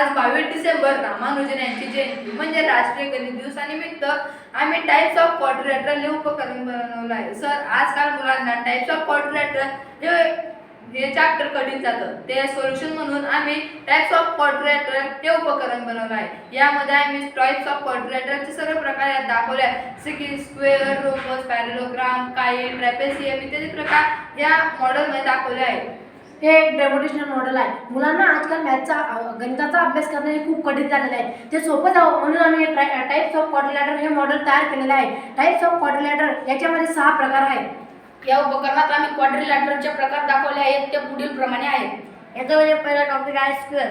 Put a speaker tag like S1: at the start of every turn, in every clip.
S1: आज बावीस डिसेंबर रामानुजन यांची जयंती. म्हणजे राष्ट्रीय गणित दिवसानिमित्त आम्ही टाईप्स ऑफ क्वाड्रेटर हे उपकरण बनवलं आहे. सर आजकाल मुलांना टाईप्स ऑफ क्वाड्रेटर हे हे चॅप्टर कठीण जातं. ते सोल्युशन म्हणून आम्ही टाईप्स ऑफ क्वाड्रेटर हे उपकरण बनवलं आहे. यामध्ये आम्ही टाईप्स ऑफ क्वाड्रेटरचे सर्व प्रकार यात दाखवले आहेत. जसे की स्क्वेअर रोबस पॅरेलोग्राम काये ट्रॅपेसियम इत्यादी प्रकार या मॉडेलमध्ये दाखवले आहेत.
S2: हे एक डेमोटेशनल मॉडेल आहे. मुलांना आजकाल मॅथचा अ, गणिताचा अभ्यास करणे हे खूप कठीण झालेलं आहे. ते सोपं जावं म्हणून आम्ही टाईप्स ऑफ क्वाड्रिलेटर हे मॉडेल तयार केलेलं आहे. टाईप्स ऑफ क्वाड्रिलेटर याच्यामध्ये सहा प्रकार आहेत.
S3: या उपकरणात आम्ही क्वाड्रिलॅटरलचे प्रकार दाखवले आहेत. ते पुढील प्रमाणे आहेत. याच्यामध्ये पहिला टॉपिक आहे square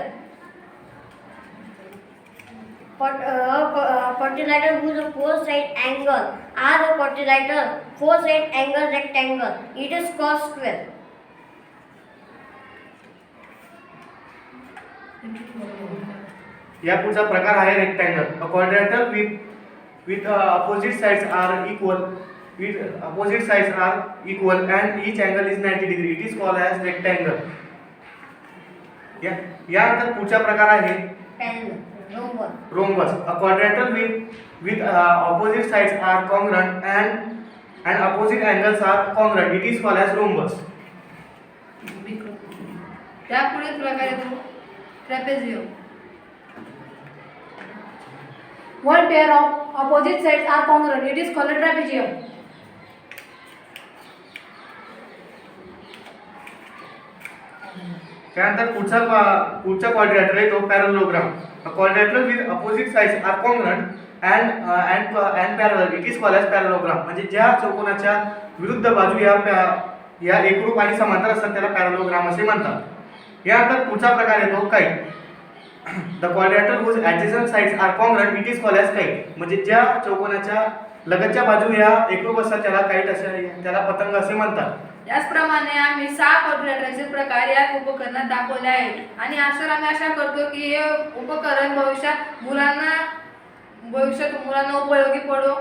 S3: quadrilateral whose four side angle. Are a quadrilateral four side angle rectangle. It is called square.
S4: या पुढचा प्रकार आहे rectangle a with with opposite sides are equal with opposite sides are equal and each angle is 90 degree it is called as rectangle या यानंतर पुढचा प्रकार आहे. A quadrilateral with with opposite sides are congruent and and opposite angles are congruent it is called as rhombus
S1: त्या पुढील प्रकार trapezium. One
S2: one pair of sides are are It it is called trapezium
S4: त्यानंतर पुढचा पुढचा quadrilateral आहे तो parallelogram a quadrilateral with opposite sides are congruent and and and parallel it is call as parallelogram म्हणजे ज्या चौकोनाच्या विरुद्ध बाजू या या एकरूप आणि समांतर असतात त्याला पॅरलोग्राम असे म्हणतात. यानंतर पुढचा प्रकार येतो kite the quadrilateral whose adjacent sides are congruent it is called as kite म्हणजे ज्या चौकोनाच्या लगतच्या बाजू या एकरूप असतात त्याला काईट असे त्याला पतंग असे म्हणतात.
S1: त्याचप्रमाणे आम्ही सहा क्वाड्रिलेटरचे प्रकार या उपकरणात दाखवले आहेत. आणि अशा आम्ही आशा करतो की हे उपकरण भविष्यात मुलांना भविष्यात मुलांना उपयोगी पडो.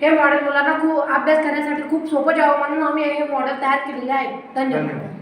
S2: हे मॉडेल मुलांना खूप अभ्यास करण्यासाठी खूप सोपं जावं म्हणून आम्ही हे मॉडेल तयार केलेले आहे.
S4: धन्यवाद.